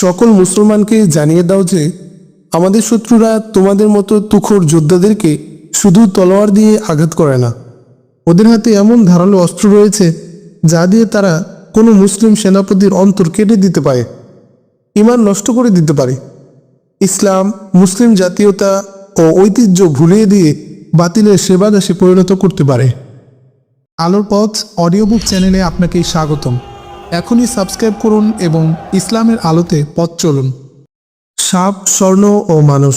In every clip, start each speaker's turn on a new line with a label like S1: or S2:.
S1: সকল মুসলমানকে জানিয়ে দাও যে, আমাদের শত্রুরা তোমাদের মতো তুখোর যোদ্ধাদেরকে শুধু তলোয়ার দিয়ে আঘাত করে না। ওদের হাতে এমন ধারালো অস্ত্র রয়েছে, যা দিয়ে তারা কোনো মুসলিম সেনাপতির অন্তর কেটে দিতে পারে ইমান নষ্ট করে দিতে পারে। ইসলাম, মুসলিম জাতীয়তা ও ঐতিহ্য ভুলিয়ে দিয়ে বাতিলের সেবাদাসে পরিণত করতে পারে। আলোর পথ অডিও বুক চ্যানেলে আপনাকে স্বাগতম। এখনই সাবস্ক্রাইব করুন এবং ইসলামের আলোতে পথ চলুন। সাপ, স্বর্ণ ও মানুষ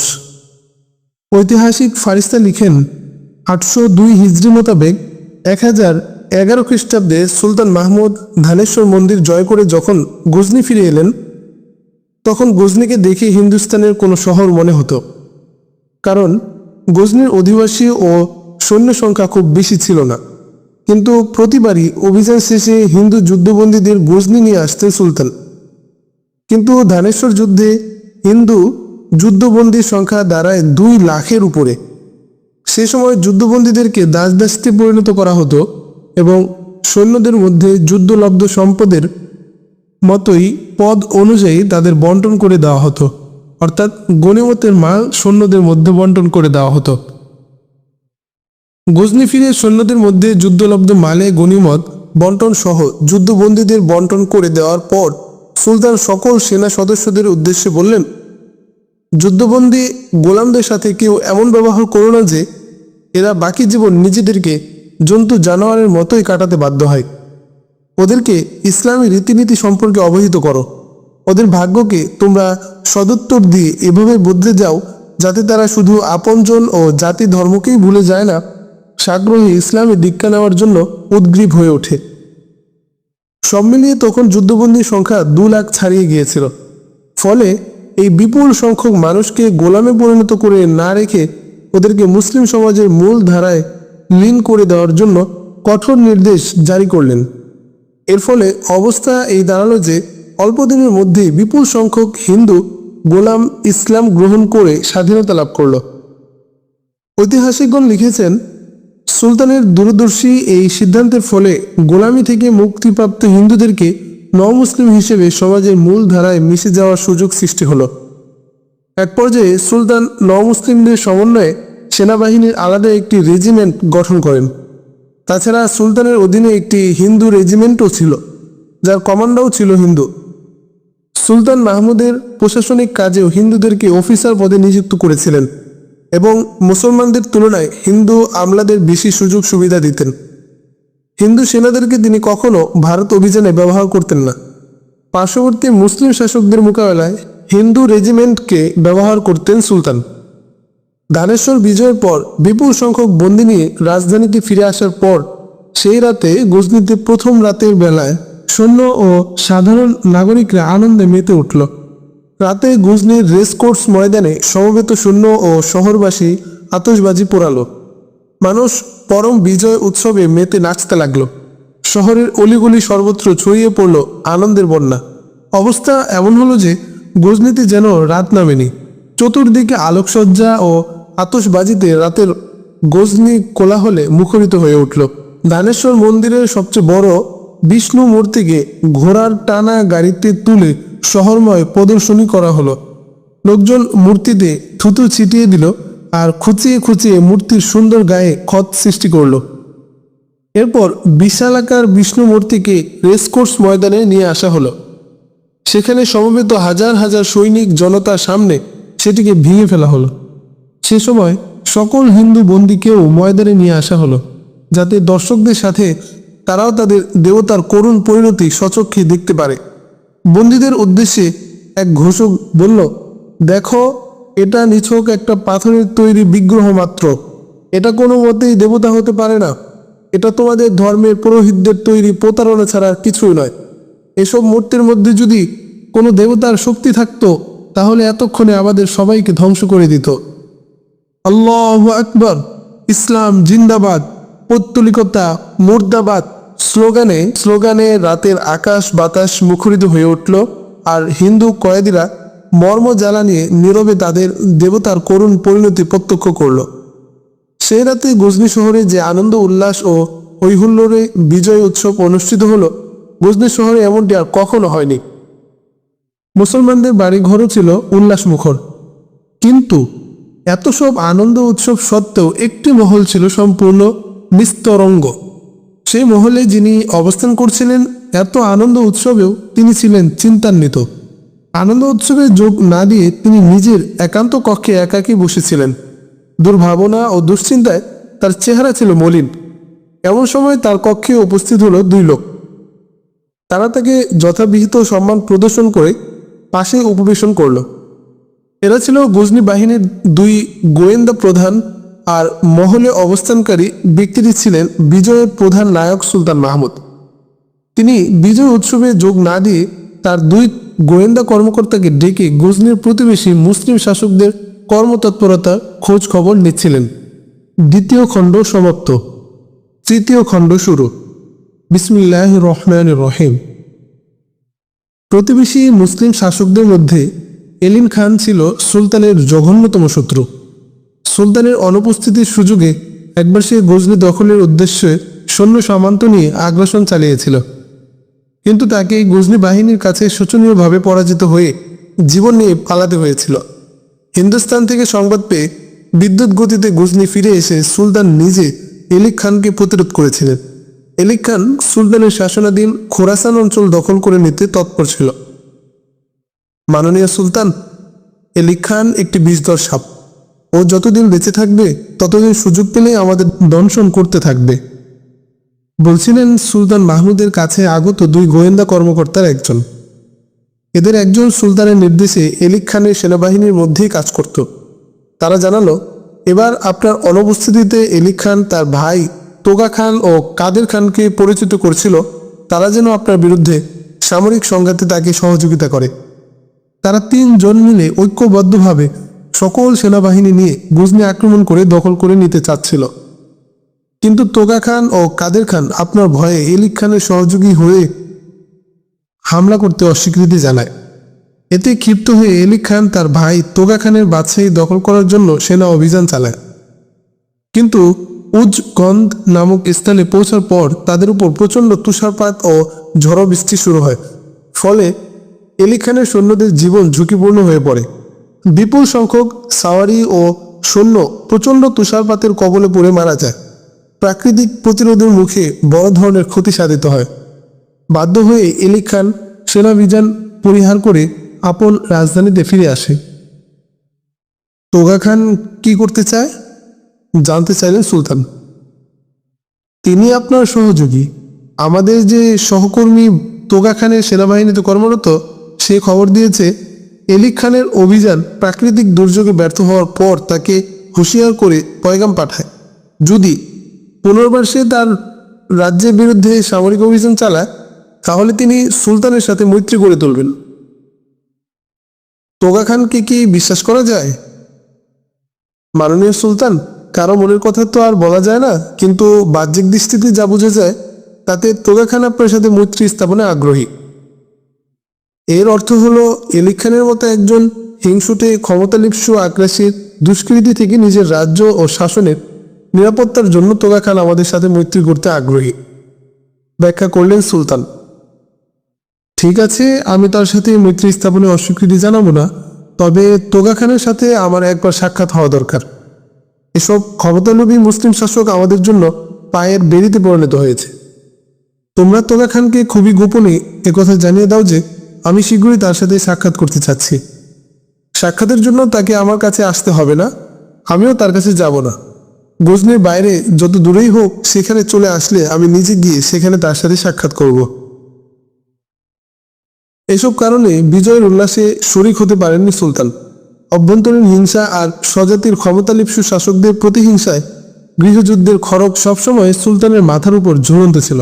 S1: ঐতিহাসিক ফারিস্তা লিখেন আটশো দুই হিজড়ি মোতাবেক এক হাজার এগারো খ্রিস্টাব্দে সুলতান মাহমুদ ধানেশ্বর মন্দির জয় করে যখন গজনি ফিরে এলেন, তখন গজনিকে দেখে হিন্দুস্তানের কোনো শহর মনে হতো। কারণ গজনির অধিবাসী ও সৈন্য সংখ্যা খুব বেশি ছিল না। কিন্তু প্রতিবারই অভিযান শেষে হিন্দু যুদ্ধবন্দীদের গজনি নিয়ে আসতেন সুলতান। কিন্তু ধানেশ্বর যুদ্ধে হিন্দু যুদ্ধবন্দীর সংখ্যা দাঁড়ায় দুই লাখের উপরে। সে সময় যুদ্ধবন্দীদেরকে দাস দাসীতে পরিণত করা হতো এবং সৈন্যদের মধ্যে যুদ্ধলব্ধ সম্পদের মতোই পদ অনুযায়ী তাদের বন্টন করে দেওয়া হতো। অর্থাৎ গণিমতের মাল সৈন্যদের মধ্যে বন্টন করে দেওয়া হতো। গজনি ফিরে সৈন্যদের মধ্যে যুদ্ধলব্ধ মালে, গণিমত, বন্টন সহ যুদ্ধবন্দীদের বন্টন করে দেওয়ার পর সুলতান সকল সেনা সদস্যদের উদ্দেশ্যে বললেন, যুদ্ধবন্দী গোলামদের সাথে কেউ এমন ব্যবহার করো না যে এরা বাকি জীবন নিজেদেরকে জন্তু জানোয়ারের মতোই কাটাতে বাধ্য হয়। ওদেরকে ইসলামী রীতিনীতি সম্পর্কে অবহিত করো। ওদের ভাগ্যকে তোমরা সদুত্তর দিয়ে এভাবে বদলে যাও যাতে তারা শুধু আপনজন ও জাতি ধর্মকেই ভুলে যায় না। সাগ্রহে ইসলামে দীক্ষা নেওয়ার জন্য উদ্গ্রীব হয়ে ওঠে। সব মিলিয়ে তখন যুদ্ধবন্দীর সংখ্যা দু লাখ ছাড়িয়ে গিয়েছিল। ফলে এই বিপুল সংখ্যক মানুষকে গোলামে পরিণত করে না রেখে ওদেরকে মুসলিম সমাজের মূল ধারায় লীন করে দেওয়ার জন্য কঠোর নির্দেশ জারি করলেন। এর ফলে অবস্থা এই দাঁড়াল যে অল্প দিনের মধ্যেই বিপুল সংখ্যক হিন্দু গোলাম ইসলাম গ্রহণ করে স্বাধীনতা লাভ করল। ঐতিহাসিকগণ লিখেছেন সুলতানের দূরদর্শী এই সিদ্ধান্তের ফলে গোলামি থেকে মুক্তিপ্রাপ্ত হিন্দুদেরকে নমুসলিম হিসেবে সমাজের মূল ধারায় মিশে যাওয়ার সুযোগ সৃষ্টি হলো। এক পর্যায়ে সুলতান নমুসলিমদের সমন্বয়ে সেনাবাহিনীর আলাদা একটি রেজিমেন্ট গঠন করেন। তাছাড়া সুলতানের অধীনে একটি হিন্দু রেজিমেন্টও ছিল, যার কমান্ডাও ছিল হিন্দু। সুলতান মাহমুদের প্রশাসনিক কাজেও হিন্দুদেরকে অফিসার পদে নিযুক্ত করেছিলেন। এবং মুসলমানদের তুলনায় হিন্দু আমলাদের বেশি সুযোগ সুবিধা দিতেন। হিন্দু সেনাদেরকে তিনি কখনো ভারত অভিযানে ব্যবহার করতেন না। পার্শ্ববর্তী মুসলিম শাসকদের মোকাবেলায় হিন্দু রেজিমেন্টকে ব্যবহার করতেন সুলতান। ধানেশ্বর বিজয়ের পর বিপুল সংখ্যক বন্দী নিয়ে রাজধানীতে ফিরে আসার পর সেই রাতে গজনীতে প্রথম রাতের বেলায় সৈন্য ও সাধারণ নাগরিকরা আনন্দে মেতে উঠল। রাতে গুজনির রেসকোর্স ময়দানে সমবেত শূন্য ও শহরবাসী আতশবাজি পোড়ালো। মানুষ পরম বিজয় উৎসবে মেতে নাচতে লাগল। শহরের অলিগুলি সর্বত্র ছড়িয়ে পড়ল আনন্দের বন্যা। অবস্থা এমন হলো যে গজনীতে যেন রাত নামেনি। চতুর্দিকে আলোকসজ্জা ও আতশবাজিতে রাতের গজনি কোলাহলে মুখরিত হয়ে উঠল। দানেশ্বর মন্দিরের সবচেয়ে বড় বিষ্ণু মূর্তিকে ঘোড়ার টানা গাড়িতে তুলে শহরময় প্রদর্শনী করা হলো। লোকজন মূর্তিতে থুতু ছিটিয়ে দিল আর খুচিয়ে খুচিয়ে মূর্তির সুন্দর গায়ে ক্ষত সৃষ্টি করল। এরপর বিশালাকার বিষ্ণু মূর্তিকে রেসকোর্স ময়দানে নিয়ে আসা হলো। সেখানে সমবেত হাজার হাজার সৈনিক জনতার সামনে সেটিকে ভেঙে ফেলা হলো। সে সময় সকল হিন্দু বন্দীকেও ময়দানে নিয়ে আসা হলো, যাতে দর্শকদের সাথে তারাও তাদের দেবতার করুণ পরিণতি সচক্ষে দেখতে পারে। বন্দীদের উদ্দেশ্যে এক ঘোষক বলল, দেখো, এটা নিছক একটা পাথরের তৈরি বিগ্রহ মাত্র। এটা কোনো মতেই দেবতা হতে পারে না। এটা তোমাদের ধর্মের পুরোহিতদের তৈরি প্রতারণা ছাড়া কিছুই নয়। এসব মূর্তির মধ্যে যদি কোনো দেবতার শক্তি থাকতো, তাহলে এতক্ষণে আমাদের সবাইকে ধ্বংস করে দিত। আল্লাহ আকবর! ইসলাম জিন্দাবাদ! পৌত্তলিকতা মুর্দাবাদ! স্লোগানে স্লোগানে রাতের আকাশ বাতাস মুখরিত হয়ে উঠল, আর হিন্দু কয়েদিরা মর্ম জ্বালা নিয়ে নীরবে তাদের দেবতার করুণ পরিণতি প্রত্যক্ষ করল। সেই রাতে গজনি শহরে যে আনন্দ, উল্লাস ও হৈহুল্লোড়ে বিজয় উৎসব অনুষ্ঠিত হলো, গজনি শহরে এমনটি আর কখনো হয়নি। মুসলমানদের বাড়িঘরও ছিল উল্লাসমুখর। কিন্তু এত সব আনন্দ উৎসব সত্ত্বেও একটি মহল ছিল সম্পূর্ণ নিস্তরঙ্গ। সেই মহলে যিনি অবস্থান করছিলেন, এত আনন্দ উৎসবেও তিনি ছিলেন চিন্তান্বিত। আনন্দ উৎসবে যোগ না দিয়ে তিনি নিজের একান্ত কক্ষে একাকী বসেছিলেন। দুর্ভাবনা ও দুশ্চিন্তায় তার চেহারা ছিল মলিন। এমন সময় তার কক্ষে উপস্থিত হলো দুই লোক। তারা তাকে যথাবিহিত সম্মান প্রদর্শন করে পাশে উপবেশন করল। এরা ছিল গজনি বাহিনীর দুই গোয়েন্দা প্রধান আর মহলে অবস্থানকারী ব্যক্তিটি ছিলেন বিজয়ের প্রধান নায়ক সুলতান মাহমুদ। তিনি বিজয় উৎসবে যোগ না দিয়ে তার দুই গোয়েন্দা কর্মকর্তাকে ডেকে গজনির প্রতিবেশী মুসলিম শাসকদের কর্মতৎপরতার খোঁজ খবর নিচ্ছিলেন। দ্বিতীয় খণ্ড সমাপ্ত। তৃতীয় খণ্ড শুরু। বিসমিল্লাহ রহমান রহিম। প্রতিবেশী মুসলিম শাসকদের মধ্যে এলিন খান ছিল সুলতানের জঘন্যতম শত্রু। সুলতানের অনুপস্থিতির সুযোগে একবার সে গজনি দখলের উদ্দেশ্যে সৈন্য সামান্ত নিয়ে আগ্রাসন চালিয়েছিল। কিন্তু তাকে এই গজনি বাহিনীর কাছে শোচনীয়ভাবে পরাজিত হয়ে জীবন নিয়ে পালাতে হয়েছিল। হিন্দুস্তান থেকে সংবাদ পেয়ে বিদ্যুৎ গতিতে গজনি ফিরে এসে সুলতান নিজে এলিক খানকে প্রতিরোধ করেছিলেন। এলিক খান সুলতানের শাসনাধীন খোরাসান অঞ্চল দখল করে নিতে তৎপর ছিল। মাননীয় সুলতান, এলিক খান একটি বিষধর সাপ। ও যতদিন বেঁচে থাকবে, ততদিন সুযোগ পেলে আমাদের দংশন করতে থাকবে। বলছিলেন সুলতান মাহমুদের কাছে আগত দুই গোয়েন্দা কর্মকর্তার একজন। এদের একজন সুলতানের নির্দেশে এলিক খানের সেনাবাহিনীর মধ্যেই কাজ করত। তারা জানালো, এবার আপনার অনুপস্থিতিতে এলিক খান, তার ভাই তোগা খান ও কাদের খানকে পরিচিত করছিল, তারা যেন আপনার বিরুদ্ধে সামরিক সংঘাতে তাকে সহযোগিতা করে। তারা তিনজন মিলে ঐক্যবদ্ধভাবে সকল সেনাবাহিনী নিয়ে গুজনি আক্রমণ করে দখল করে নিতে চাচ্ছিল। কিন্তু তোগা খান ও কাদের খান আপনার ভয়ে এলিক খানের সহযোগী হয়ে হামলা করতে অস্বীকৃতি জানায়। এতে ক্ষিপ্ত হয়ে এলিক খান তার ভাই তোগা খানের বাদশাহী দখল করার জন্য সেনা অভিযান চালায়। কিন্তু উজগন্ধ নামক স্থানে পৌঁছার পর তাদের উপর প্রচণ্ড তুষারপাত ও ঝড় বৃষ্টি শুরু হয়। ফলে এলি খানের সৈন্যদের জীবন ঝুঁকিপূর্ণ হয়ে পড়ে। বিপুল সংখ্যক সাওয়ারি ও সৈন্য প্রচণ্ড তুষারপাতের কবলে পড়ে মারা যায়। প্রাকৃতিক প্রতিরোধের মুখে বড় ধরনের ক্ষতি সাধিত হয়। বাধ্য হয়ে এলি খান সেনাভিযান পরিহার করে আপন রাজধানীতে ফিরে আসে। তোগা খান কি করতে চায়? জানতে চাইলেন সুলতান। তিনি আপনার সহযোগী। আমাদের যে সহকর্মী তোগা খানের সেনাবাহিনীতে কর্মরত, সে খবর দিয়েছে এলিক খানের অভিযান প্রাকৃতিক দুর্যোগে ব্যর্থ হওয়ার পর তাকে হুঁশিয়ার করে পয়গাম পাঠায়। যদি পুনর্বার সে তার রাজ্যের বিরুদ্ধে সামরিক অভিযান চালায়, তাহলে তিনি সুলতানের সাথে মৈত্রী গড়ে তুলবেন। তোগা খানকে কি বিশ্বাস করা যায়? মাননীয় সুলতান, কারও মনের কথা তো আর বলা যায় না, কিন্তু বাহ্যিক দৃষ্টিতে যা বোঝা যায়, তাতে তোগা খান আপনার সাথে মৈত্রী স্থাপনে আগ্রহী। এর অর্থ হলো এলিক খানের মতো একজন হিংসুটে ক্ষমতালিপ্সু আগ্রাসীর দুষ্কৃতি থেকে নিজের রাজ্য ও শাসনের নিরাপত্তার জন্য তোগা খান আমাদের সাথে মৈত্রী করতে আগ্রহী। ব্যাখ্যা করলেন সুলতান। ঠিক আছে, আমি তার সাথে মৈত্রী স্থাপনে অস্বীকৃতি জানাব না, তবে তোগা খানের সাথে আমার একবার সাক্ষাৎ হওয়া দরকার। এসব ক্ষমতালোভী মুসলিম শাসক আমাদের জন্য পায়ের বেরিতে পরিণত হয়েছে। তোমরা তোগা খানকে খুবই গোপনে একথা জানিয়ে দাও যে আমি শীঘ্রই তার সাথে সাক্ষাৎ করতে চাচ্ছি। সাক্ষাতের জন্য তাকে আমার কাছে আসতে হবে না, আমিও তার কাছে যাব না। গজনির বাইরে যত দূরেই হোক সেখানে চলে আসলে আমি নিজে গিয়ে সেখানে তার সাথে সাক্ষাৎ করব। এসব কারণে বিজয়ের উল্লাসে শরিক হতে পারেননি সুলতান। অভ্যন্তরীণ হিংসা আর স্বজাতির ক্ষমতালিপ্সু শাসকদের প্রতিহিংসায় গৃহযুদ্ধের খড়ক সবসময় সুলতানের মাথার উপর ঝুলন্ত ছিল।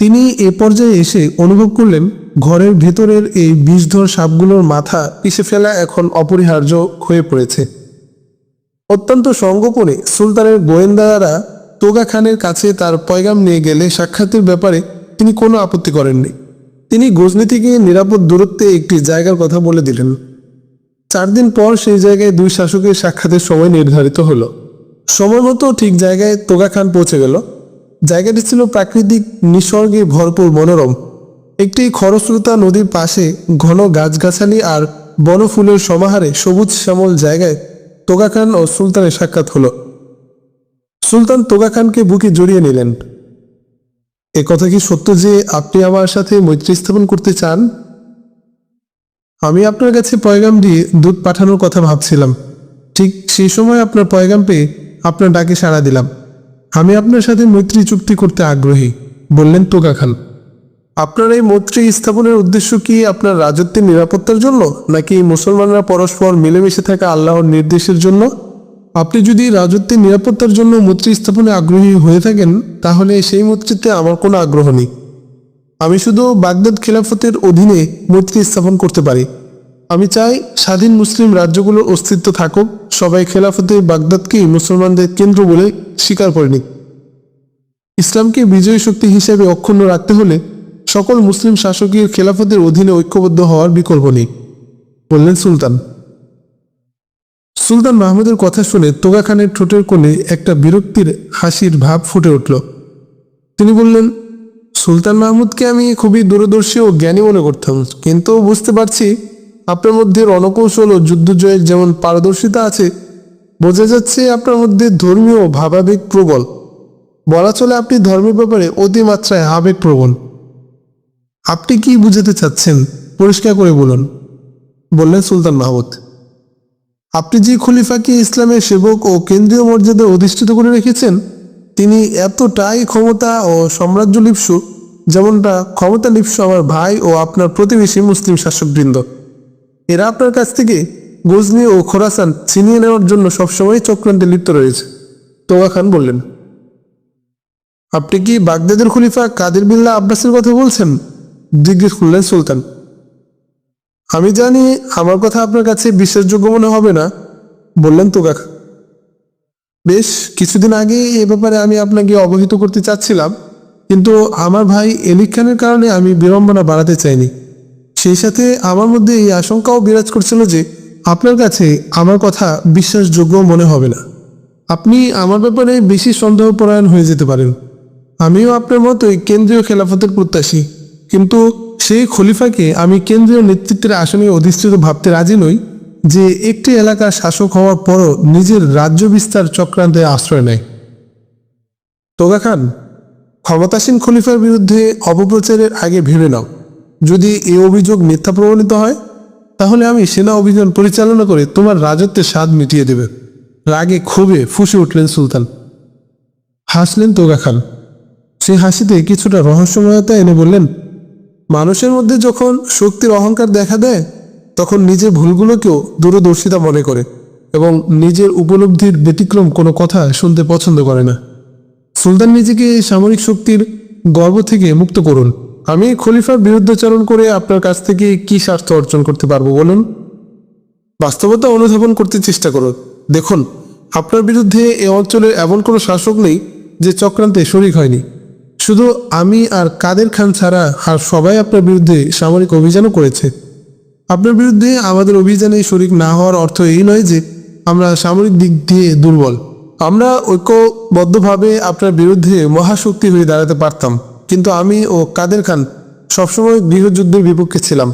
S1: তিনি এ পর্যায়ে এসে অনুভব করলেন ঘরের ভেতরের এই বিষধর সাপগুলোর মাথা পিষে ফেলা এখন অপরিহার্য হয়ে পড়েছে। অত্যন্ত সঙ্গোপনে সুলতানের গোয়েন্দারা তোগা খানের কাছে তার পয়গাম নিয়ে গেলে সাক্ষাতের ব্যাপারে তিনি কোনো আপত্তি করেননি। তিনি গজনি থেকে নিরাপদ দূরত্বে একটি জায়গার কথা বলে দিলেন। চার দিন পর সেই জায়গায় দুই শাসকের সাক্ষাতের সময় নির্ধারিত হলো। সময় মতো ঠিক জায়গায় তোগা খান পৌঁছে গেল। জায়গাটি ছিল প্রাকৃতিক, নিসর্গে ভরপুর মনোরম। একটি খরস্রোতা নদীর পাশে ঘন গাছগাছালি আর বনফুলের সমাহারে সবুজ শ্যামল জায়গায় তোগা খান ও সুলতানের সাক্ষাৎ হলো। সুলতান তোগা খানকে বুকে জড়িয়ে নিলেন। এ কথা কি সত্য যে আপনি আমার সাথে মৈত্রী স্থাপন করতে চান? আমি আপনার কাছে পয়গাম দিয়ে দুধ পাঠানোর কথা ভাবছিলাম। ঠিক সেই সময় আপনার পয়গাম পেয়ে আপনার ডাকে সাড়া দিলাম। আমি আপনার সাথে মৈত্রী চুক্তি করতে আগ্রহী, বললেন তোগা খান আপনার এই মৈত্রী স্থাপনের উদ্দেশ্য কি আপনার রাজত্বের নিরাপত্তার জন্য, নাকি মুসলমানরা পরস্পর মিলেমিশে থাকা আল্লাহর নির্দেশের জন্য? আপনি যদি রাজত্বের নিরাপত্তার জন্য মৈত্রী স্থাপনে আগ্রহী হয়ে থাকেন, তাহলে সেই মৈত্রীতে আমার কোনো আগ্রহ নেই। আমি শুধু বাগদাদ খেলাফতের অধীনে মৈত্রী স্থাপন করতে পারি। আমি চাই স্বাধীন মুসলিম রাজ্যগুলোর অস্তিত্ব থাকুক, সবাই খেলাফতে বাগদাদকেই মুসলমানদের কেন্দ্র বলে স্বীকার করেনি ইসলামকে বিজয়ী শক্তি হিসেবে অক্ষুণ্ণ রাখতে হলে সকল মুসলিম শাসকের খেলাফতের অধীনে ঐক্যবদ্ধ হওয়ার বিকল্প নেই, বললেন সুলতান। সুলতান মাহমুদের কথা শুনে তোগা খানের ঠোঁটের কোণে একটা বিরক্তির হাসির ভাব ফুটে উঠল। তিনি বললেন, সুলতান মাহমুদকে আমি খুবই দূরদর্শী ও জ্ঞানী মনে করতাম, কিন্তু বুঝতে পারছি আপনার মধ্যে রণকৌশল ও যুদ্ধজয়ের যেমন পারদর্শিতা আছে, বোঝা যাচ্ছে আপনার মধ্যে ধর্মীয় ভাবাবেগ প্রবল। বলা চলে আপনি ধর্মের ব্যাপারে অতিমাত্রায় আবেগ প্রবণ আপনি কি বুঝাতে চাচ্ছেন? পরিষ্কার করে বলুন। বললেন সুলতান মাহমুদ। আপনি যে খলিফাকে ইসলামের সেবক ও কেন্দ্রীয় মর্যাদায় অধিষ্ঠিত করে রেখেছেন, তিনি এতটাই ক্ষমতা ও সাম্রাজ্য লিপ্সু যেমনটা ক্ষমতা লিপ্সু আমার ভাই ও আপনার প্রতিবেশী মুসলিম শাসকবৃন্দ। এরা আপনার কাছ থেকে গজনি ও খোরাসান ছিনিয়ে নেওয়ার জন্য সবসময় চক্রান্তে লিপ্ত রয়েছে। তোয়া খান বললেন। আপনি কি বাগদাদের খলিফা কাদের বিল্লা আব্বাসের কথা বলছেন? জিজ্ঞেস করলেন সুলতান, আমি জানি আমার কথা আপনার কাছে বিশ্বাসযোগ্য মনে হবে না, বললেন তোগা খান বেশ, কিছুদিন আগে এ ব্যাপারে আমি আপনাকে অবহিত করতে চাচ্ছিলাম, কিন্তু আমার ভাই এলিক খানের কারণে আমি বিড়ম্বনা বাড়াতে চাইনি। সেই সাথে আমার মধ্যে এই আশঙ্কাও বিরাজ করছিল যে আপনার কাছে আমার কথা বিশ্বাসযোগ্য মনে হবে না। আপনি আমার ব্যাপারে বেশি সন্দেহপরায়ণ হয়ে যেতে পারেন। আমিও আপনার মতোই কেন্দ্রীয় খেলাফতের প্রত্যাশী। কিন্তু সেই খলিফাকে আমি কেন্দ্রীয় নেতৃত্বের আসনে অধিষ্ঠিত ভাবতে রাজি নই যে একটি এলাকার শাসক হওয়ার পরও নিজের রাজ্য বিস্তার চক্রান্তে আশ্রয় নেয়। তোগা খান, ক্ষমতাসীন খলিফার বিরুদ্ধে অপপ্রচারের আগে ভেবে নাও। যদি এ অভিযোগ মিথ্যা প্রমাণিত হয়, তাহলে আমি সেনা অভিযান পরিচালনা করে তোমার রাজত্বের স্বাদ মিটিয়ে দেবে। রাগে ক্ষোভে ফুসে উঠলেন সুলতান। হাসলেন তোগা খান। সেই হাসিতে কিছুটা রহস্যময়তা এনে বললেন মানুষের মধ্যে যখন শক্তির অহংকার দেখা দেয়, তখন নিজের ভুলগুলোকেও দূরদর্শিতা মনে করে এবং নিজের উপলব্ধির ব্যতিক্রম কোনো কথা শুনতে পছন্দ করে না। সুলতান নিজেকে সামরিক শক্তির গর্ব থেকে মুক্ত করুন। আমি খলিফার বিরুদ্ধাচরণ করে আপনার কাছ থেকে কি স্বার্থ অর্জন করতে পারব বলুন? বাস্তবতা অনুধাবন করতে চেষ্টা করুন। দেখুন, আপনার বিরুদ্ধে এ অঞ্চলের এমন কোনো শাসক নেই যে চক্রান্তে শরিক হয়নি। শুধু আমি আর কাদের খান ছাড়া আর সবাই আপনার বিরুদ্ধে সামরিক অভিযানও করেছে। আপনার বিরুদ্ধে আমাদের অভিযানে শরিক না হওয়ার অর্থ এই নয় যে আমরা সামরিক দিক দিয়ে দুর্বল। আমরা ঐক্যবদ্ধভাবে আপনার বিরুদ্ধে মহাশক্তি হয়ে দাঁড়াতে পারতাম। কিন্তু আমি ও কাদের খান সবসময় গৃহযুদ্ধের বিপক্ষে ছিলাম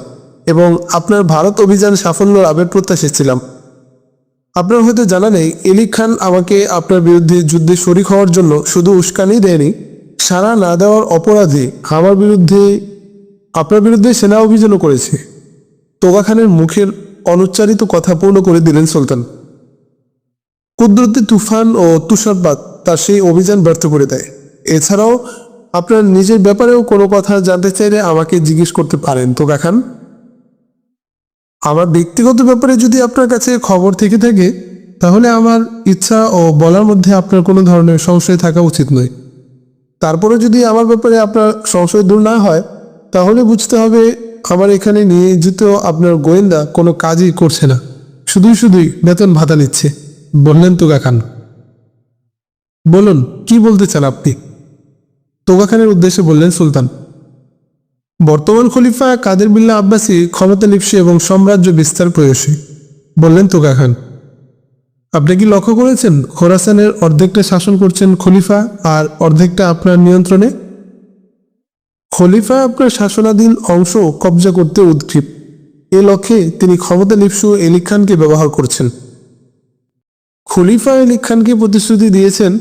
S1: এবং আপনার ভারত অভিযান সাফল্য লাভের প্রত্যাশী ছিলাম। আপনার হয়তো জানা নেই, এলিক খান আমাকে আপনার বিরুদ্ধে যুদ্ধে শরিক হওয়ার জন্য শুধু উস্কানি দেয়নি সারা না দেওয়ার অপরাধে আমার বিরুদ্ধে, আপনার বিরুদ্ধে সেনা অভিযানও করেছে। তোগা খানের মুখের অনুচ্চারিত কথা পূর্ণ করে দিলেন সুলতান। কুদরতি তুফান ও তুষারপাত তার সেই অভিযান ব্যর্থ করে দেয়। এছাড়াও, আপনার নিজের ব্যাপারেও কোনো কথা জানতে চাইলে আমাকে জিজ্ঞেস করতে পারেন তোগা খান আমার ব্যক্তিগত ব্যাপারে যদি আপনার কাছে খবর থেকে থাকে, তাহলে আমার ইচ্ছা ও বলার মধ্যে আপনার কোনো ধরনের সংশয় থাকা উচিত নয়। তারপরে যদি আমার ব্যাপারে আপনার সংশয় দূর না হয়, তাহলে বুঝতে হবে আমার এখানে নিয়োজিত আপনার গোয়েন্দা কোনো কাজই করছে না। শুধুই শুধুই বেতন ভাতা নিচ্ছে। বললেন তোগা খান। বলুন, কি বলতে চান আপনি? তোগা খানের উদ্দেশ্যে বললেন সুলতান, বর্তমান খলিফা কাদের বিল্লা আব্বাসী ক্ষমতা লিপসী এবং সাম্রাজ্য বিস্তার প্রয়সী। বললেন তোগা খান আপনি কি লক্ষ্য করেছেন খোরাসানের অর্ধেকটা শাসন করছেন খলিফা আর অর্ধেকটা আপনার নিয়ন্ত্রণে? খলিফা আপনার শাসনাধীন অংশ কবজা করতে উদ্গ্রীব। এ লক্ষ্যে তিনি ক্ষমতা লিপসু এলিক খানকে ব্যবহার করছেন। খলিফা এলিক খানকে প্রতিশ্রুতি দিয়েছেন,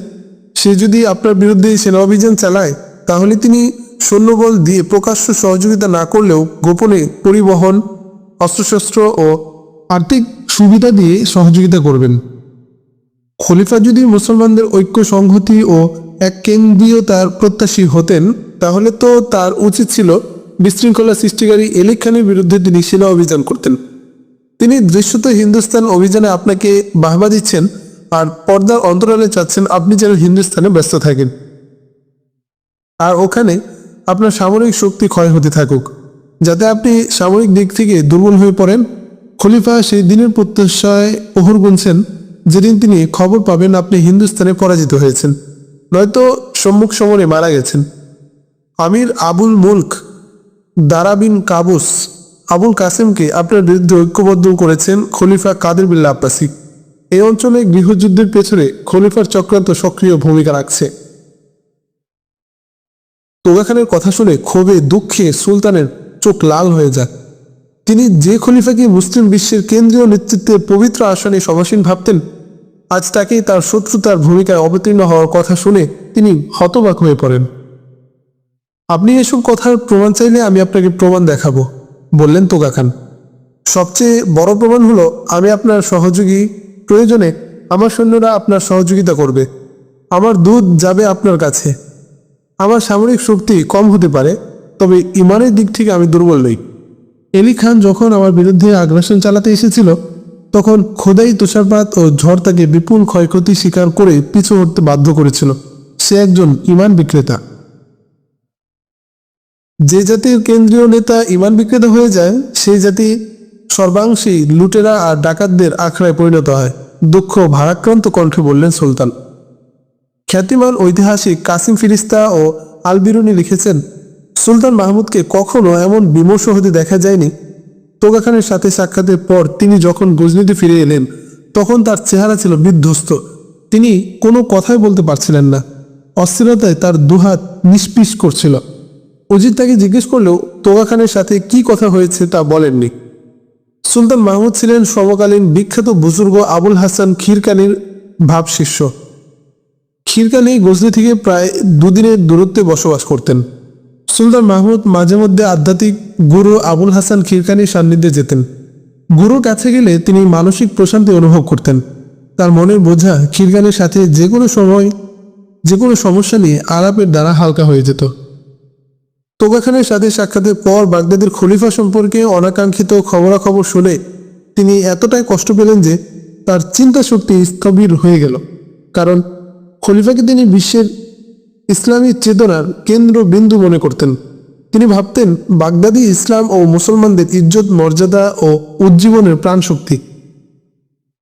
S1: সে যদি আপনার বিরুদ্ধে সেনা অভিযান চালায়, তাহলে তিনি সৈন্যবল দিয়ে প্রকাশ্য সহযোগিতা না করলেও গোপনে পরিবহন, অস্ত্রশস্ত্র ও আর্থিক সুবিধা দিয়ে সহযোগিতা করবেন। খলিফা যদি মুসলমানদের ঐক্য সংহতি ও এক কেন্দ্রীয়তার প্রত্যাশী হতেন, তাহলে তো তার উচিত ছিল বিশৃঙ্খলা সৃষ্টিকারী এলিক খানের বিরুদ্ধে তিনি সেনা অভিযান করতেন। তিনি দৃশ্যত হিন্দুস্তান অভিযানে আপনাকে বাহবা দিচ্ছেন আর পর্দার অন্তরালে চাচ্ছেন আপনি যেন হিন্দুস্তানে ব্যস্ত থাকেন। আর ওখানে আপনার সামরিক শক্তি ক্ষয় হতে থাকুক, যাতে আপনি সামরিক দিক থেকে দুর্বল হয়ে পড়েন। খলিফা সেই দিনের প্রত্যাশায় প্রহর গুনছেন যেদিন তিনি খবর পাবেন আপনি হিন্দুস্তানে পরাজিত হয়েছেন। নয়তো সম্মুখ সমরে মারা গেছেন। আমির আবুল মুলক দারাবিন কাবুস, আবুল কাসেমকে আপনার বিরুদ্ধে ঐক্যবদ্ধ করেছেন খলিফা কাদের বিল্লা আব্বাসী। এই অঞ্চলে গৃহযুদ্ধের পেছনে খলিফার চক্রান্ত সক্রিয় ভূমিকা রাখছে। তোগা খানের কথা শুনে ক্ষোভে দুঃখে সুলতানের চোখ লাল হয়ে যায়। তিনি যে খলিফাকে মুসলিম বিশ্বের কেন্দ্রীয় নেতৃত্বে পবিত্র আসনে সমাসীন ভাবতেন, আজ তাকেই তার শত্রুতার ভূমিকায় অবতীর্ণ হওয়ার কথা শুনে তিনি হতবাক হয়ে পড়েন। আপনি এসব কথার প্রমাণ চাইলে আমি আপনাকে প্রমাণ দেখাবো, বললেন তোগা খান। সবচেয়ে বড় প্রমাণ হলো, আমি আপনার সহযোগী, প্রয়োজনে আমার সৈন্যরা আপনার সহযোগিতা করবে। আমার দুধ যাবে আপনার কাছে। আমার সামরিক শক্তি কম হতে পারে, তবে ইমানের দিক থেকে আমি দুর্বল নই। এলি খান যখন আমার বিরুদ্ধে আগ্রাসন চালাতে এসেছিল, তখন খোদাই তুষারপাত ও ঝড় তাকে বিপুল ক্ষয়ক্ষতি স্বীকার করে পিছু হটতে বাধ্য করেছিল। সে একজন ইমান বিক্রেতা। যে জাতির কেন্দ্রীয় নেতা ইমান বিক্রেতা হয়ে যায়, সেই জাতি সর্বাংশী লুটেরা আর ডাকাতদের আখড়ায় পরিণত হয়। দুঃখ ভারাক্রান্ত কণ্ঠে বললেন সুলতান। খ্যাতিমান ঐতিহাসিক কাসিম ফিরিস্তা ও আলবিরুনি লিখেছেন সুলতান মাহমুদকে কখনো এমন বিমর্ষ হতে দেখা যায়নি। তোগা খানের সাথে সাক্ষাতের পর তিনি যখন গজনিতে ফিরে এলেন, তখন তার চেহারা ছিল বিধ্বস্ত। তিনি কোনো কথাই বলতে পারছিলেন না। অস্থিরতায় তার দুহাত নিষ্পিস করছিল। অজিত তাকে জিজ্ঞেস করলেও তোগা খানের সাথে কি কথা হয়েছে তা বলেননি। সুলতান মাহমুদ ছিলেন সমকালীন বিখ্যাত বুজুর্গ আবুল হাসান খিরকানির ভাব শিষ্য খিরকানি গজনি থেকে প্রায় দুদিনের দূরত্বে বসবাস করতেন। সুলতান মাহমুদ মাঝে মধ্যে আধ্যাত্মিক গুরু আবুল হাসান খিরকানির সান্নিধ্যে যেতেন। গুরুর কাছে গেলে তিনি মানসিক প্রশান্তি অনুভব করতেন। তার মনের বোঝা খিরকানির সাথে যে কোনো সময়, যে কোনো সমস্যা নিয়ে আলাপের দ্বারা হালকা হয়ে যেত। তোগা খানের সাথে সাক্ষাতের পর বাগদাদের খলিফা সম্পর্কে অনাকাঙ্ক্ষিত খবরাখবর শুনে তিনি এতটাই কষ্ট পেলেন যে তার চিন্তা শক্তি স্থবির হয়ে গেল। কারণ খলিফাকে তিনি বিশ্বের ইসলামী চেতনার কেন্দ্র বিন্দু মনে করতেন। তিনি ভাবতেন, বাগদাদি ইসলাম ও মুসলমানদের ইজ্জত, মর্যাদা ও উজ্জীবনের প্রাণশক্তি।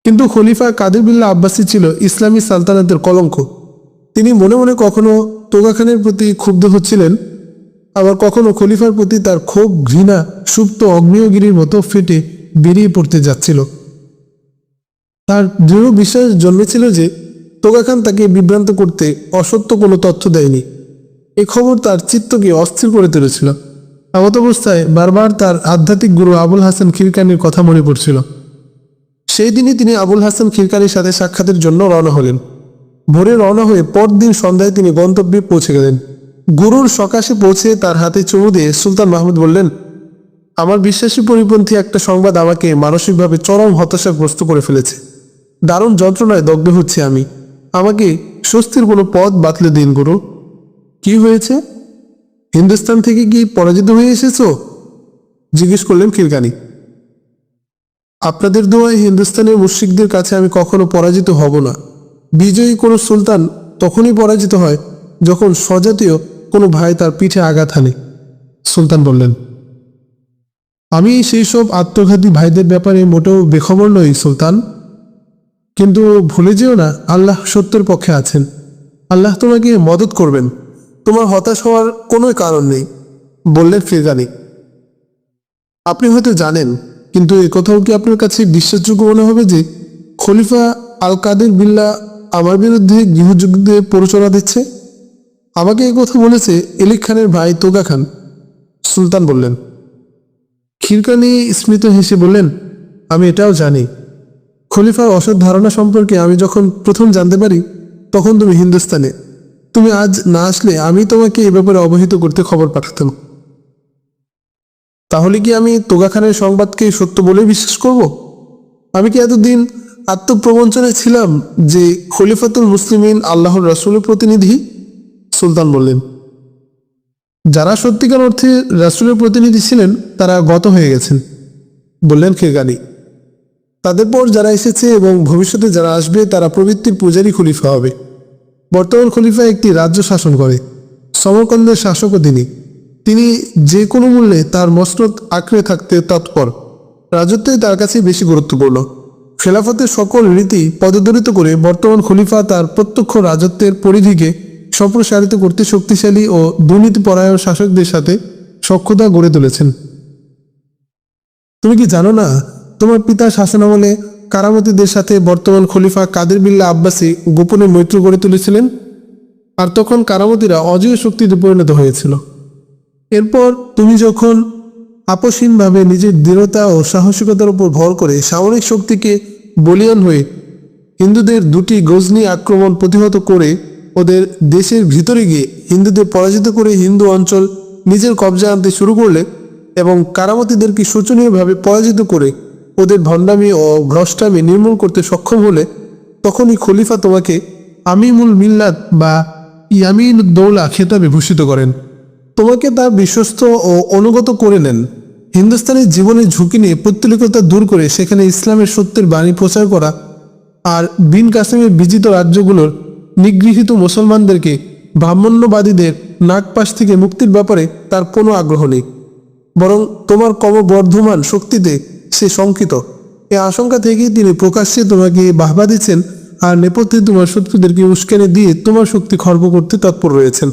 S1: কিন্তু খলিফা কাদের বিল্লা আব্বাসী ছিল ইসলামী সালতানাতের কলঙ্ক। তিনি মনে মনে কখনো তোগা খানের প্রতি ক্ষুব্ধ হচ্ছিলেন, আবার কখনো খলিফার প্রতি তার ক্ষোভ, ঘৃণা, সুপ্ত অগ্নিয়গিরির মতো ফেটে বেরিয়ে পড়তে যাচ্ছিল। তার দৃঢ় বিশ্বাস জন্মেছিল যে তোগা খান তাকে বিভ্রান্ত করতে অসত্য কোনো তথ্য দেয়নি। এ খবর তার চিত্তকে অস্থির করে তুলেছিল। আগত অবস্থায় বারবার তার আধ্যাত্মিক গুরু আবুল হাসান খিরকানির কথা মনে পড়ছিল। সেই দিনই তিনি আবুল হাসান খিরকানির সাথে সাক্ষাতের জন্য রওনা হলেন। ভোরে রওনা হয়ে পরদিন সন্ধ্যায় তিনি গন্তব্যে পৌঁছে গেলেন। গুরুর সকাশে পৌঁছে তার হাতে চুমু দিয়ে সুলতান মাহমুদ বললেন, আমার বিশ্বাসী পরিপন্থী একটা সংবাদ আমাকে মানসিকভাবে চরম হতাশাগ্রস্ত করে ফেলেছে। দারুণ যন্ত্রণায় দগ্ধ হচ্ছে আমি। আমাকে স্বস্তির কোনো পথ বাতলে দিন, গুরু। কি হয়েছে? হিন্দুস্তান থেকে কি পরাজিত হয়ে এসেছ? জিজ্ঞেস করলেন খিরকানি আপনাদের দোয়ায় হিন্দুস্তানের মুশ্রিকদের কাছে আমি কখনো পরাজিত হব না। বিজয়ী কোনো সুলতান তখনই পরাজিত হয় যখন স্বজাতীয় কোনো ভাই তার পিঠে আঘাত হানে, সুলতান বললেন। আমি সেই সব আত্মঘাতী ভাইদের ব্যাপারে মোটেও বেখবর নই, সুলতান। কিন্তু ভুলে যেও না, আল্লাহ সত্যের পক্ষে আছেন। আল্লাহ তোমাকে মদত করবেন। তোমার হতাশ হওয়ার কোনো কারণ নেই, বললেন ফিরগানি আপনি হয়তো জানেন, কিন্তু এ কথাও কি আপনার কাছে বিশ্বাসযোগ্য মনে হবে যে খলিফা আল কাদের বিল্লা আমার বিরুদ্ধে গৃহযুদ্ধে প্ররোচনা দিচ্ছে? আমাকে এই কথা বলেছে এলিক খানের ভাই তোগা খান, সুলতান বললেন। খিরকানি স্মিত হেসে বললেন, আমি এটাও জানি। খলিফার অসৎ ধারণা সম্পর্কে আমি যখন প্রথম জানতে পারি, তখন তুমি হিন্দুস্তানে। তুমি আজ না আসলে আমি তোমাকে এ ব্যাপারে অবহিত করতে খবর পাঠাতাম। তাহলে কি আমি তোগা খানের সংবাদকে সত্য বলে বিশ্বাস করব? আমি কি এতদিন আত্মপ্রবঞ্চনে ছিলাম যে খলিফাতুল মুসলিমিন আল্লাহর রাসূলের প্রতিনিধি? সুলতান বললেন, যারা সত্যিকার অর্থে রাসূলের প্রতিনিধি ছিলেন, তারা গত হয়ে গেছেন। বললেন খেগানি তাদের পর যারা এসেছে এবং ভবিষ্যতে যারা আসবে, তারা প্রবৃত্তির পূজারী খলিফা হবে। বর্তমান খলিফা একটি রাজ্য শাসন করে, সমরকন্দের শাসকও তিনি। তিনি যে কোনো মূল্যে তার মসনদ আঁকড়ে থাকতে তৎপর। রাজত্বই তার কাছে বেশি গুরুত্বপূর্ণ। খেলাফতের সকল রীতি পদদলিত করে বর্তমান খলিফা তার প্রত্যক্ষ রাজত্বের পরিধিকে সম্প্রসারিত করতে শক্তিশালী ও দুর্নীতিপরায়ণ শাসকদের সাথে সক্ষতা গড়ে তুলেছেন। তুমি কি জানো না তোমার পিতার শাসনামলে কারামতিদের সাথে বর্তমান খলিফা কাদের বিল্লা আব্বাসী গোপনে মৈত্র গড়ে তুলেছিলেন? আর তখন কারামতিরা অজয় শক্তিতে পরিণত হয়েছিল। এরপর তুমি যখন আপসীনভাবে নিজের দৃঢ়তা ও সাহসিকতার উপর ভর করে সামরিক শক্তিকে বলিয়ান হয়ে হিন্দুদের দুটি গজনি আক্রমণ প্রতিহত করে ওদের দেশের ভিতরে গিয়ে হিন্দুদের পরাজিত করে হিন্দু অঞ্চল নিজের কবজা আনতে শুরু করলে এবং কারামতিদেরকে শোচনীয়ভাবে পরাজিত করে ওদের ভণ্ডামি ও ভ্রষ্টামি নির্মূল করতে সক্ষম হলে তখনই খলিফা তোমাকে আমিমুল মিল্লাত বা ইয়ামিন দৌলা খেতাবে ভূষিত করেন। তোমাকে তার বিশ্বস্ত ও অনুগত করে নেন। হিন্দুস্তানের জীবনের ঝুঁকি নিয়ে পৌত্তলিকতা দূর করে সেখানে ইসলামের সত্যের বাণী প্রচার করা আর বিন কাসেমের বিজিত রাজ্যগুলোর নিগৃহীত মুসলমানদেরকে ব্রাহ্মণ্যবাদীদের নাগপাশ থেকে মুক্তির ব্যাপারে তার কোনো আগ্রহ নেই। বরং তোমার ক্রমবর্ধমান শক্তিতে সে শঙ্কিত। এ আশঙ্কা থেকেই তিনি প্রকাশ্যে তোমাকে বাহবা দিচ্ছেন আর নেপথ্যে তোমার শত্রুদেরকে উস্কানি দিয়ে তোমার শক্তি খর্ব করতে তৎপর রয়েছেন।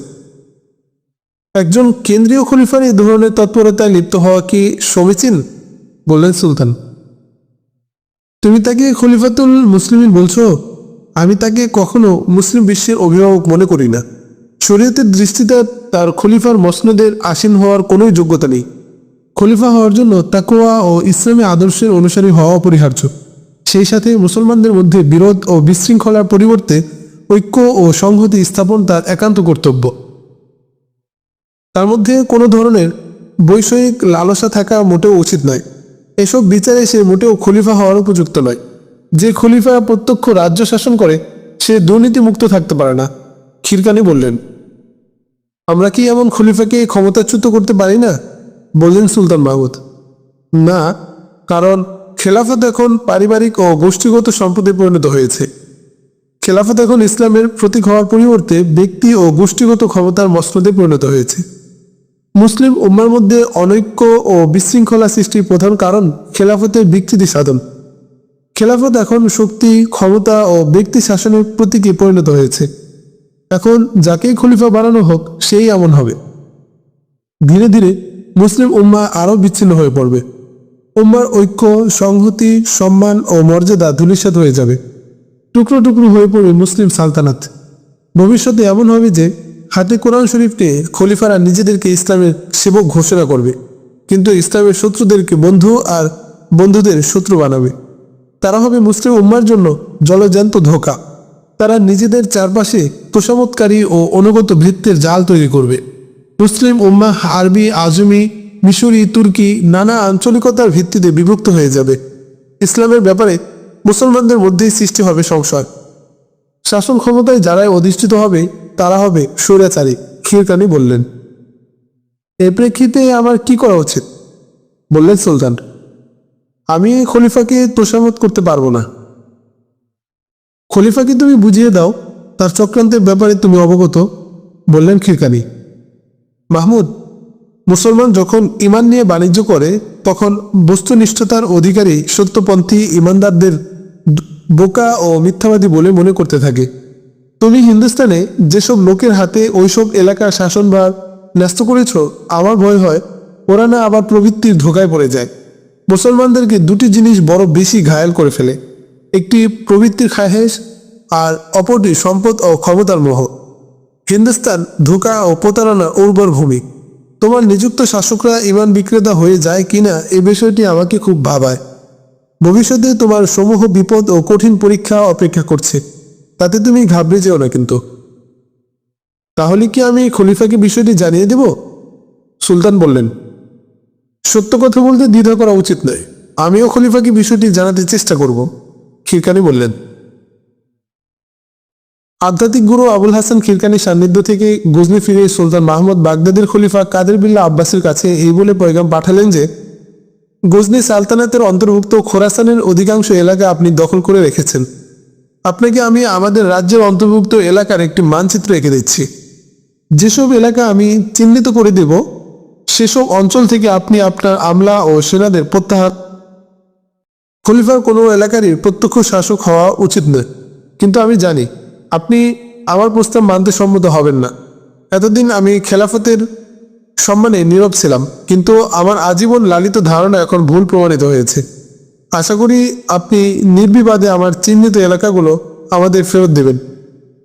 S1: একজন কেন্দ্রীয় খলিফার এই ধরনের তৎপরতায় লিপ্ত হওয়া কি সমীচীন? বললেন সুলতান। তুমি তাকে খলিফাতুল মুসলিমিন বলছো? আমি তাকে কখনো মুসলিম বিশ্বের অভিভাবক মনে করি না। শরীয়তের দৃষ্টিতে তার খলিফার মসনদের আসীন হওয়ার কোনোই যোগ্যতা নেই। খলিফা হওয়ার জন্য তাকোয়া ও ইসলামী আদর্শের অনুসারী হওয়া অপরিহার্য। সেই সাথে মুসলমানদের মধ্যে বিরোধ ও বিশৃঙ্খলার পরিবর্তে ঐক্য ও সংহতি স্থাপন তার একান্ত কর্তব্য। তার মধ্যে কোনো ধরনের বৈষয়িক লালসা থাকা মোটেও উচিত নয়। এসব বিচারে সে মোটেও খলিফা হওয়ার উপযুক্ত নয়। যে খলিফা প্রত্যক্ষ রাজ্য শাসন করে, সে দুর্নীতিমুক্ত থাকতে পারে না খিরকানি বললেন। আমরা কি এমন খলিফাকে ক্ষমতাচ্যুত করতে পারি না? বললেন সুলতান মাহমুদ না, কারণ খেলাফত এখন পারিবারিক ও গোষ্ঠীগত সম্পদে পরিণত হয়েছে। খেলাফত এখন ইসলামের প্রতীক হওয়ার পরিবর্তে ব্যক্তি ও গোষ্ঠীগত ক্ষমতার মসনদে পরিণত হয়েছে। মুসলিম উম্মার মধ্যে অনৈক্য ও বিশৃঙ্খলা সৃষ্টির প্রধান কারণ খেলাফতের বিকৃতি সাধন। খেলাফত এখন শক্তি, ক্ষমতা ও ব্যক্তি শাসনের প্রতীকে পরিণত হয়েছে। এখন যাকেই খলিফা বানানো হোক, সেই এমন হবে। ধীরে ধীরে মুসলিম উম্মা আরও বিচ্ছিন্ন হয়ে পড়বে। উম্মার ঐক্য, সংহতি, সম্মান ও মর্যাদা ধূলিসাৎ হয়ে যাবে। টুকরো টুকরো হয়ে পড়বে মুসলিম সালতানাত। ভবিষ্যতে এমন হবে যে, হাতে কোরআন শরীফ নিয়ে খলিফারা নিজেদেরকে ইসলামের সেবক ঘোষণা করবে। কিন্তু ইসলামের শত্রুদেরকে বন্ধু আর বন্ধুদের শত্রু বানাবে। তারা হবে মুসলিম উম্মার জন্য জলজ্যান্ত ধোকা। তারা নিজেদের চারপাশে তোষামতকারী ও অনুগত ভৃত্যের জাল তৈরি করবে। মুসলিম উম্মাহ আরবি, আজমি, মিশরি, তুর্কি নানা আঞ্চলিকতার ভিত্তিতে বিভক্ত হয়ে যাবে। ইসলামের ব্যাপারে মুসলমানদের মধ্যেই সৃষ্টি হবে সংশয় শাসন ক্ষমতায় যারাই অধিষ্ঠিত হবে, তারা হবে স্বৈরাচারী খিরকানি বললেন। এ প্রেক্ষিতে আমার কি করা উচিত? বললেন সুলতান। আমি খলিফাকে তোষামত করতে পারব না। খলিফাকে তুমি বুঝিয়ে দাও, তার চক্রান্তের ব্যাপারে তুমি অবগত, বললেন খিরকানি মাহমুদ, মুসলমান যখন ইমান নিয়ে বাণিজ্য করে, তখন বস্তুনিষ্ঠতার অধিকারী সত্যপন্থী ইমানদারদের বোকা ও মিথ্যাবাদী বলে মনে করতে থাকে। তুমি হিন্দুস্তানে যেসব লোকের হাতে ওইসব এলাকার শাসনভার ন্যস্ত করেছ, আমার ভয় হয় ওরা না আবার প্রবৃত্তির ধোকায় পড়ে যায়। মুসলমানদেরকে দুটি জিনিস বড় বেশি ঘায়াল করে ফেলে, একটি প্রবৃত্তির খাহেশ আর অপরটি সম্পদ ও ক্ষমতার মোহ। হিন্দুস্তান ধোকা ও প্রতারণার উর্বর ভূমি। তোমার নিযুক্ত শাসকরা ইমান বিক্রেতা হয়ে যায় কিনা এ বিষয়টি আমাকে খুব ভাবায়। ভবিষ্যতে তোমার সমূহ বিপদ ও কঠিন পরীক্ষা অপেক্ষা করছে। তাতে তুমি ঘাবড়ে যেও না কিন্তু। তাহলে কি আমি খলিফাকে বিষয়টি জানিয়ে দেব? সুলতান বললেন, সত্য কথা বলতে দ্বিধা করা উচিত নয়। আমিও খলিফাকে বিষয়টি জানাতে চেষ্টা করব। খিরকানি বললেন আধ্যাত্মিক গুরু আবুল হাসান খিরকানির সান্নিধ্য থেকে গজনি ফিরে সুলতান মাহমুদ বাগদাদের খলিফা কাদের বিল্লা আব্বাসের কাছে এই বলে পয়গাম পাঠালেন যে, গজনি সালতানাতের অন্তর্ভুক্ত খোরাসানের অধিকাংশ এলাকা আপনি দখল করে রেখেছেন। আপনাকে আমি আমাদের রাজ্যের অন্তর্ভুক্ত এলাকার একটি মানচিত্র এঁকে দিচ্ছি। যেসব এলাকা আমি চিহ্নিত করে দেব, সেসব অঞ্চল থেকে আপনি আপনার আমলা ও সেনাদের প্রত্যাহার খলিফার কোনো এলাকারই প্রত্যক্ষ শাসক হওয়া উচিত নয়। কিন্তু আমি জানি আপনি আমার প্রস্তাব মানতে সম্মত হবেন না। এতদিন আমি খেলাফতের সম্মানে নীরব ছিলাম, কিন্তু আমার আজীবন লালিত ধারণা এখন ভুল প্রমাণিত হয়েছে। আশা করি আপনি নির্বিবাদে আমার চিহ্নিত এলাকাগুলো আমাদের ফেরত দেবেন।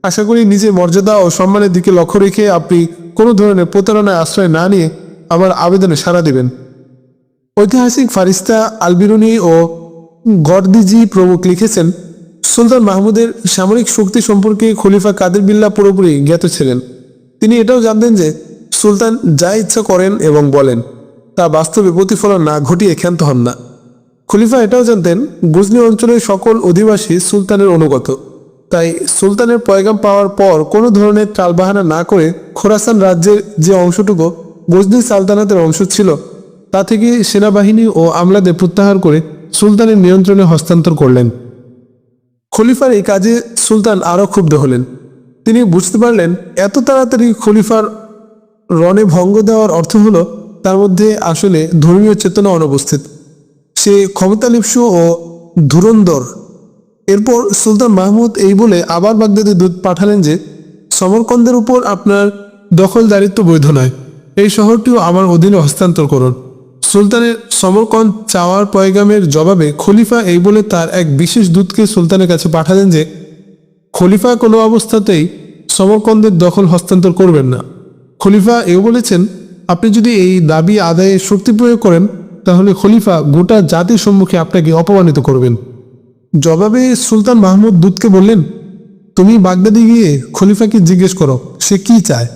S1: আশা করি নিজের মর্যাদা ও সম্মানের দিকে লক্ষ্য রেখে আপনি কোনো ধরনের প্রতারণায় আশ্রয় না নিয়ে আমার আবেদনে সাড়া দেবেন। ঐতিহাসিক ফারিস্তা আলবিরুনি ও গর্দিজি প্রমুখ লিখেছেন সুলতান মাহমুদের সামরিক শক্তি সম্পর্কে খলিফা কাদের বিল্লা পুরোপুরি জ্ঞাত ছিলেন। তিনি এটাও জানতেন যে সুলতান যা ইচ্ছা করেন এবং বলেন, তা বাস্তবে প্রতিফলন না ঘটিয়ে ক্ষান্ত হন না। খলিফা এটাও জানতেন, গুজনি অঞ্চলের সকল অধিবাসী সুলতানের অনুগত। তাই সুলতানের পয়গাম পাওয়ার পর কোনো ধরনের টালবাহানা না করে খোরাসান রাজ্যের যে অংশটুকু গজনি সালতানাতের অংশ ছিল, তা থেকে সেনাবাহিনী ও আমলাদের প্রত্যাহার করে সুলতানের নিয়ন্ত্রণে হস্তান্তর করলেন। খলিফার এই কাজে সুলতান আরও ক্ষুব্ধ হলেন। তিনি বুঝতে পারলেন, এত তাড়াতাড়ি খলিফার রণে ভঙ্গ দেওয়ার অর্থ হলো, তার মধ্যে আসলে ধর্মীয় চেতনা অনুপস্থিত। সে ক্ষমতালিপ্স ও ধুরন্দর এরপর সুলতান মাহমুদ এই বলে আবার বাগদাদে দূত পাঠালেন যে, সমরকন্দের উপর আপনার দখলদারিত্ব বৈধ নয়। এই শহরটিও আমার অধীনে হস্তান্তর করুন। সুলতানের সমরকন্দ চাওয়ার পয়গামের জবাবে খলিফা এই বলে তার এক বিশেষ দূতকে সুলতানের কাছে পাঠালেন যে, খলিফা কোনো অবস্থাতেই সমরকন্দের দখল হস্তান্তর করবেন না। খলিফা এও বলেছেন, আপনি যদি এই দাবি আদায়ে শক্তি প্রয়োগ করেন, তাহলে খলিফা গোটা জাতির সম্মুখে আপনাকে অপমানিত করবেন। জবাবে সুলতান মাহমুদ দূতকে বললেন, তুমি বাগদাদে গিয়ে খলিফাকে জিজ্ঞেস করো, সে কি চায়?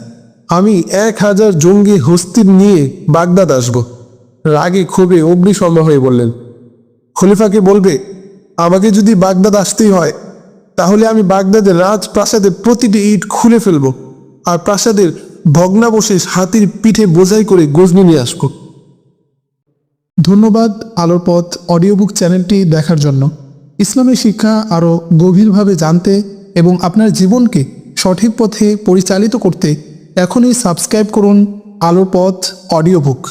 S1: আমি এক হাজার জঙ্গি হস্তির নিয়ে বাগদাদ আসব। রাগে ক্ষোভে অগ্নিশর্মা হয়ে বললেন খলিফাকে বলবে? আমাকে যদি বাগদাদ আসতেই হয়, তাহলে আমি বাগদাদের রাজপ্রাসাদের প্রতিটি ইট খুলে ফেলব আর প্রাসাদের ভগ্নাবশেষ হাতির পিঠে বোঝাই করে গজনি নিয়ে আসব। ধন্যবাদ আলোর পথ অডিও বুক চ্যানেলটি দেখার জন্য। ইসলামের শিক্ষা আরও গভীরভাবে জানতে এবং আপনার জীবনকে সঠিক পথে পরিচালিত করতে এখনই সাবস্ক্রাইব করুন আলোর পথ অডিও বুক